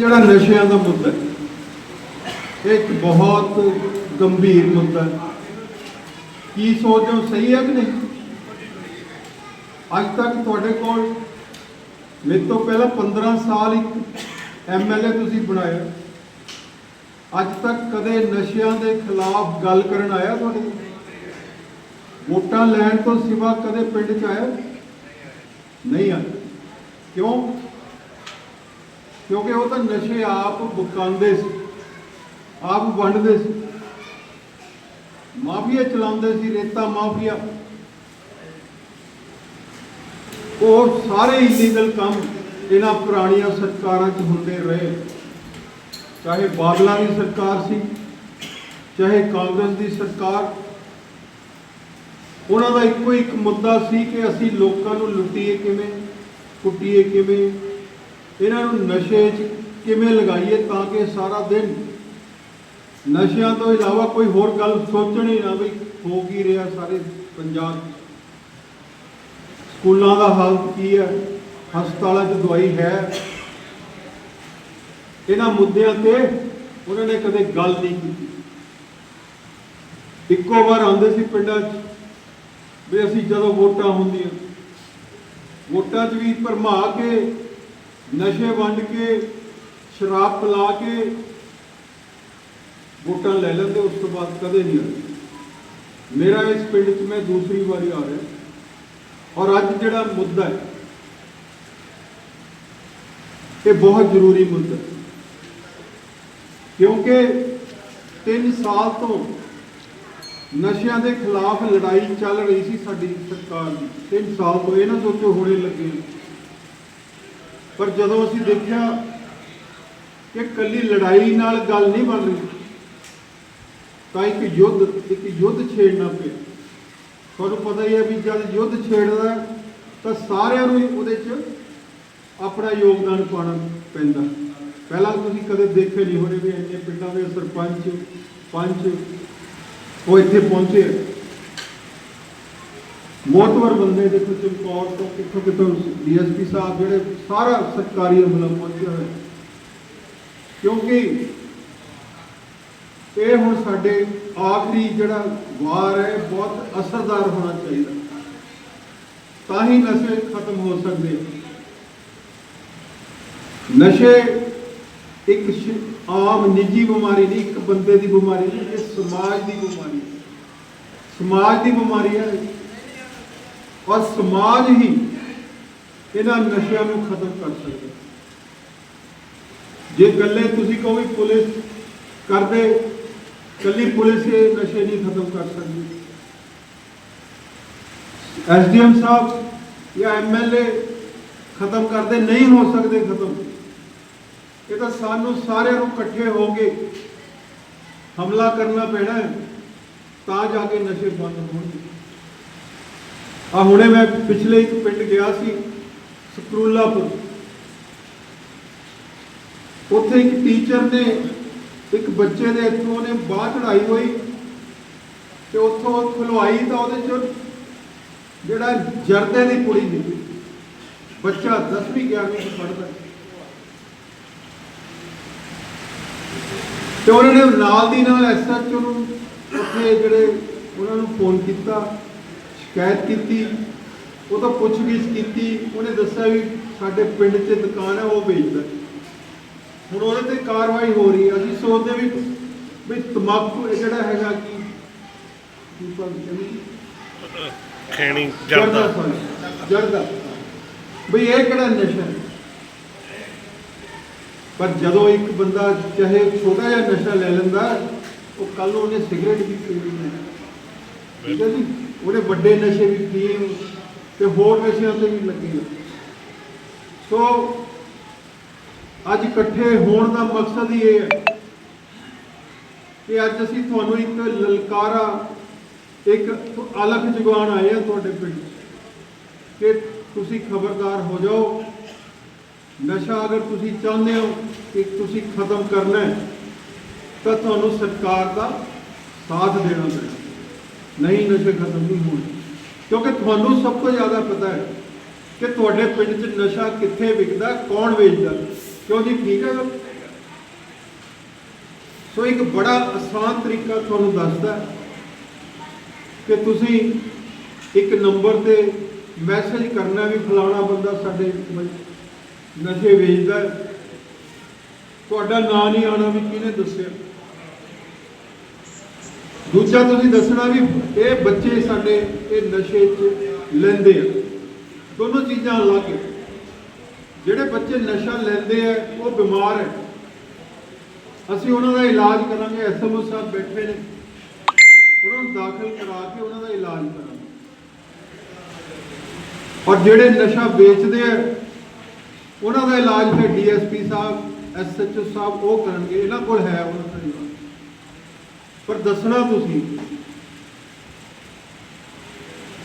ਜਿਹੜਾ ਨਸ਼ਿਆਂ ਦਾ ਮੁੱਦਾ ਇਹ ਇੱਕ ਬਹੁਤ ਗੰਭੀਰ ਮੁੱਦਾ ਕੀ ਸੋਚਦੇ ਸਹੀ ਹੈ ਕਿ ਨਹੀਂ? ਅੱਜ ਤੱਕ ਤੁਹਾਡੇ ਕੋਲ ਮੇਰੇ ਤੋਂ ਪਹਿਲਾਂ 15 ਸਾਲ ਇੱਕ ਐਮਐਲਏ ਤੁਸੀਂ ਬਣਾਇਆ ਅੱਜ ਤੱਕ ਕਦੇ ਨਸ਼ਿਆਂ ਦੇ ਖਿਲਾਫ ਗੱਲ ਕਰਨ ਆਇਆ ਤੁਹਾਡੇ ਵੋਟਾਂ ਲੈਣ ਤੋਂ ਸਿਵਾ ਕਦੇ ਪਿੰਡ ਚ ਆਇਆ? ਨਹੀਂ ਆਇਆ। ਕਿਉਂ? ਕਿਉਂਕਿ ਉਹ ਤਾਂ ਨਸ਼ੇ ਆਪ ਬੁਕਾਉਂਦੇ ਸੀ, ਆਪ ਵੰਡਦੇ ਸੀ। ਮਾਫੀਆ ਚਲਾਉਂਦੇ ਸੀ, ਰੇਤਾ ਮਾਫੀਆ। ਉਹ ਸਾਰੇ ਇਲੀਗਲ ਕੰਮ ਇਹਨਾਂ ਪੁਰਾਣੀਆਂ ਸਰਕਾਰਾਂ 'ਚ ਹੁੰਦੇ ਰਹੇ। ਚਾਹੇ ਬਾਦਲਾਂ ਦੀ ਸਰਕਾਰ ਸੀ, ਚਾਹੇ ਕਾਂਗਰਸ ਦੀ ਸਰਕਾਰ। ਉਹਨਾਂ ਦਾ ਇੱਕੋ ਇੱਕ ਮੁੱਦਾ ਸੀ ਕਿ ਅਸੀਂ ਲੋਕਾਂ ਨੂੰ ਲੁੱਟੀਏ ਕਿਵੇਂ, ਕੁੱਟੀਏ ਕਿਵੇਂ ਇਹਨਾਂ ਨੂੰ ਨਸ਼ੇ 'ਚ ਕਿਵੇਂ ਲਗਾਈਏ ਤਾਂ ਕਿ ਸਾਰਾ ਦਿਨ ਨਸ਼ਿਆਂ ਤੋਂ ਇਲਾਵਾ ਕੋਈ ਹੋਰ ਗੱਲ ਸੋਚਣੀ ਨਾ ਵੀ ਹੋ ਕੀ ਰਿਹਾ ਸਾਰੇ ਪੰਜਾਬ 'ਚ। ਸਕੂਲਾਂ ਦਾ ਹਾਲਤ ਕੀ ਹੈ? ਹਸਪਤਾਲਾਂ 'ਚ ਦਵਾਈ ਹੈ? ਇਹਨਾਂ ਮੁੱਦਿਆਂ ਤੇ ਉਹਨਾਂ ਨੇ ਕਦੇ ਗੱਲ ਨਹੀਂ ਕੀਤੀ। ਇੱਕੋ ਵਾਰ ਆਉਂਦੇ ਸੀ ਪਿੰਡਾਂ 'ਚ ਵੀ ਅਸੀਂ ਜਦੋਂ ਵੋਟਾਂ ਹੁੰਦੀਆਂ, ਵੋਟਾਂ 'ਚ ਵੀ ਭਰਮਾ ਕੇ ਨਸ਼ੇ ਵੰਡ ਕੇ, ਸ਼ਰਾਬ ਪਿਲਾ ਕੇ ਵੋਟਾਂ ਲੈ ਲੈਂਦੇ, ਉਸ ਤੋਂ ਬਾਅਦ ਕਦੇ ਨਹੀਂ ਆਏ ਮੇਰਾ ਇਸ ਪਿੰਡ 'ਚ ਮੈਂ ਦੂਸਰੀ ਵਾਰੀ ਆ ਰਿਹਾ। ਔਰ ਅੱਜ ਜਿਹੜਾ ਮੁੱਦਾ ਹੈ, ਇਹ ਬਹੁਤ ਜ਼ਰੂਰੀ ਮੁੱਦਾ ਕਿਉਂਕਿ 3 ਸਾਲ ਤੋਂ ਨਸ਼ਿਆਂ ਦੇ ਖਿਲਾਫ ਲੜਾਈ ਚੱਲ ਰਹੀ ਸੀ ਸਾਡੀ ਸਰਕਾਰ ਦੀ। 3 ਸਾਲ ਤੋਂ ਇਹਨਾਂ ਸੋਚੋ ਹੋਣੇ ਲੱਗੇ। ਪਰ ਜਦੋਂ ਅਸੀਂ ਦੇਖਿਆ ਕਿ ਕੱਲੀ ਲੜਾਈ ਨਾਲ ਗੱਲ ਨਹੀਂ ਬਣ ਰਹੀ, ਤਾਂ ਇੱਕ ਯੁੱਧ ਇੱਕ ਯੁੱਧ ਛੇੜਨਾ ਪਿਆ। ਤੁਹਾਨੂੰ ਪਤਾ ਹੀ ਹੈ ਵੀ ਜਦ ਯੁੱਧ ਛੇੜਦਾ, ਤਾਂ ਸਾਰਿਆਂ ਨੂੰ ਹੀ ਉਹਦੇ 'ਚ ਆਪਣਾ ਯੋਗਦਾਨ ਪਾਉਣਾ ਪੈਂਦਾ। ਪਹਿਲਾਂ ਤੁਸੀਂ ਕਦੇ ਦੇਖੇ ਨਹੀਂ ਹੋਣੇ ਵੀ ਇੰਨੇ ਪਿੰਡਾਂ ਦੇ ਸਰਪੰਚ, ਪੰਚ ਉਹ ਇੱਥੇ ਪਹੁੰਚੇ ਮੋਤਵਰ ਬੰਦੇ ਦੇਖੋ ਚਮਕੌਰ ਤੋਂ ਕਿੱਥੋਂ ਕਿੱਥੋਂ ਡੀਐਸਪੀ ਸਾਹਿਬ ਜਿਹੜੇ ਸਾਰਾ ਸਰਕਾਰੀ ਅਮਲਾ ਪਹੁੰਚਿਆ ਹੋਇਆ ਕਿਉਂਕਿ ਇਹ ਹੁਣ ਸਾਡੇ ਆਖਰੀ ਜਿਹੜਾ ਵਾਰ ਹੈ, ਬਹੁਤ ਅਸਰਦਾਰ ਹੋਣਾ ਚਾਹੀਦਾ। ਤਾਂ ਹੀ ਨਸ਼ੇ ਖਤਮ ਹੋ ਸਕਦੇ ਨਸ਼ੇ ਇੱਕ ਆਮ ਨਿੱਜੀ ਬਿਮਾਰੀ ਨਹੀਂ, ਇੱਕ ਬੰਦੇ ਦੀ ਬਿਮਾਰੀ ਨਹੀਂ, ਇਹ ਸਮਾਜ ਦੀ ਬਿਮਾਰੀ ਸਮਾਜ ਦੀ ਬਿਮਾਰੀ ਹੈ। ਔਰ ਸਮਾਜ ਹੀ ਇਹਨਾਂ ਨਸ਼ਿਆਂ ਨੂੰ ਖਤਮ ਕਰ ਸਕਦਾ ਜੇ ਗੱਲੇ ਤੁਸੀਂ ਕਹੋ ਵੀ ਪੁਲਿਸ ਕਰਦੇ ਕੱਲੀ ਪੁਲਿਸ ਇਹ ਨਸ਼ੇ ਨਹੀਂ ਖਤਮ ਕਰ ਸਕਦੀ। ਐਸਡੀਐਮ ਸਾਹਿਬ ਜਾਂ ਐਮਐਲਏ ਖਤਮ ਕਰਦੇ ਨਹੀਂ ਹੋ ਸਕਦੇ ਖਤਮ। ਇਹ ਤਾਂ ਸਾਨੂੰ ਸਾਰਿਆਂ ਨੂੰ ਇਕੱਠੇ ਹੋ ਕੇ ਹਮਲਾ ਕਰਨਾ ਪੈਣਾ ਤਾਂ ਜਾ ਕੇ ਨਸ਼ੇ ਬੰਦ ਹੋਣਗੇ। ਆ ਹੁਣੇ ਮੈਂ ਪਿਛਲੇ ਇੱਕ ਪਿੰਡ ਗਿਆ ਸੀ, ਸਕਰੂਲਾਪੁਰ। ਉੱਥੇ ਇੱਕ ਟੀਚਰ ਨੇ, ਇੱਕ ਬੱਚੇ ਦੇ ਇੱਥੋਂ ਉਹਨੇ ਬਾਹ ਚੜਾਈ ਹੋਈ ਤੇ ਉੱਥੋਂ ਖੁਲਵਾਈ ਤਾਂ ਉਹਦੇ ਚ ਜਿਹੜਾ ਜਰਦੇ ਦੀ ਕੁੜੀ ਨਿਕਲੀ ਬੱਚਾ 10ਵੀਂ 11ਵੀਂ ਚ ਪੜ੍ਹਦਾ ਹੈ। ਤੇ ਉਹਨਾਂ ਨੇ ਨਾਲ ਦੀ ਨਾਲ ਐਸਐਚਓ ਨੂੰ ਉੱਥੇ ਜਿਹੜੇ ਉਹਨਾਂ ਨੂੰ ਫੋਨ ਕੀਤਾ। ਸ਼ਿਕਾਇਤ ਕੀਤੀ ਉਹ ਤਾਂ ਪੁੱਛਗਿੱਛ ਕੀਤੀ ਉਹਨੇ ਦੱਸਿਆ ਵੀ ਸਾਡੇ ਪਿੰਡ 'ਚ ਦੁਕਾਨ ਹੈ ਉਹ ਵੇਚਦਾ ਹੁਣ ਉਹਦੇ ਤੇ ਕਾਰਵਾਈ ਹੋ ਰਹੀ ਹੈ। ਅਸੀਂ ਸੋਚਦੇ ਵੀ ਵੀ ਤਮਾਕੂ ਇਹ ਜਿਹੜਾ ਹੈਗਾ ਕੀ ਕੀ ਕਹਿੰਦੇ ਖੈਣੀ ਜਰਦਾ ਜਰਦਾ। ਬਈ ਇਹ ਕਿਹੜਾ ਨਸ਼ਾ ਪਰ ਜਦੋਂ ਇੱਕ ਬੰਦਾ ਚਾਹੇ ਛੋਟਾ ਜਿਹਾ ਨਸ਼ਾ ਲੈ ਲੈਂਦਾ ਉਹ ਕੱਲ ਉਹਨੇ ਸਿਗਰਟ ਵੀ ਪੀਣੀ ਹੈ ਠੀਕ ਹੈ ਜੀ? ਉਹਦੇ ਵੱਡੇ ਨਸ਼ੇ ਵੀ ਪੀਏ ਤੇ ਹੋਰ ਨਸ਼ਿਆਂ ਤੇ ਵੀ ਲੱਗੇ ਸੋ ਅੱਜ ਇਕੱਠੇ ਹੋਣ ਦਾ ਮਕਸਦ ਹੀ ਇਹ ਹੈ ਕਿ ਅੱਜ ਅਸੀਂ ਤੁਹਾਨੂੰ ਇੱਕ ਲਲਕਾਰਾ, ਇੱਕ ਅਲਖ ਜਗਾਉਣ ਆਏ ਆ ਤੁਹਾਡੇ ਪਿੰਡ ਕਿ ਤੁਸੀਂ ਖਬਰਦਾਰ ਹੋ ਜਾਓ। ਨਸ਼ਾ ਅਗਰ ਤੁਸੀਂ ਚਾਹੁੰਦੇ ਹੋ ਕਿ ਤੁਸੀਂ ਖਤਮ ਕਰਨਾ ਹੈ, ਤਾਂ ਤੁਹਾਨੂੰ ਸਰਕਾਰ ਦਾ ਸਾਥ ਦੇਣਾ ਪੈਣਾ। ਨਹੀਂ ਨਸ਼ੇ ਖਤਮ ਨਹੀਂ ਹੋਣੇ। ਕਿਉਂਕਿ ਤੁਹਾਨੂੰ ਸਭ ਤੋਂ ਜ਼ਿਆਦਾ ਪਤਾ ਹੈ ਕਿ ਤੁਹਾਡੇ ਪਿੰਡ 'ਚ ਨਸ਼ਾ ਕਿੱਥੇ ਵਿਕਦਾ, ਕੌਣ ਵੇਚਦਾ? ਕਿਉਂਕਿ ਠੀਕ ਹੈ? ਸੋ ਇੱਕ ਬੜਾ ਆਸਾਨ ਤਰੀਕਾ ਤੁਹਾਨੂੰ ਦੱਸਦਾ ਕਿ ਤੁਸੀਂ ਇੱਕ ਨੰਬਰ ਤੇ ਮੈਸੇਜ ਕਰਨਾ ਵੀ ਫਲਾਣਾ ਬੰਦਾ ਸਾਡੇ ਨਸ਼ੇ ਵੇਚਦਾ ਤੁਹਾਡਾ ਨਾਂ ਨਹੀਂ ਆਉਣਾ ਵੀ ਕਿਹਨੇ ਦੱਸਿਆ? ਦੂਜਾ ਤੁਸੀਂ ਦੱਸਣਾ ਵੀ ਇਹ ਬੱਚੇ ਸਾਡੇ ਇਹ ਨਸ਼ੇ 'ਚ ਲੈਂਦੇ ਆ। ਦੋਨੋਂ ਚੀਜ਼ਾਂ ਅਲੱਗ ਜਿਹੜੇ ਬੱਚੇ ਨਸ਼ਾ ਲੈਂਦੇ ਆ, ਉਹ ਬਿਮਾਰ ਹੈ ਅਸੀਂ ਉਹਨਾਂ ਦਾ ਇਲਾਜ ਕਰਾਂਗੇ ਐਸਐਮਓ ਸਾਹਿਬ ਬੈਠੇ ਨੇ। ਉਹਨਾਂ ਨੂੰ ਦਾਖਲ ਕਰਾ ਕੇ ਉਹਨਾਂ ਦਾ ਇਲਾਜ ਕਰਾਂਗੇ। ਔਰ ਜਿਹੜੇ ਨਸ਼ਾ ਵੇਚਦੇ ਆ, ਉਹਨਾਂ ਦਾ ਇਲਾਜ ਫਿਰ ਡੀਐਸਪੀ ਸਾਹਿਬ ਐਸਐਚਓ ਸਾਹਿਬ ਉਹ ਕਰਨਗੇ। ਇਹਨਾਂ ਕੋਲ ਹੈ ਉਹਨਾਂ ਪਰ ਦੱਸਣਾ ਤੁਸੀਂ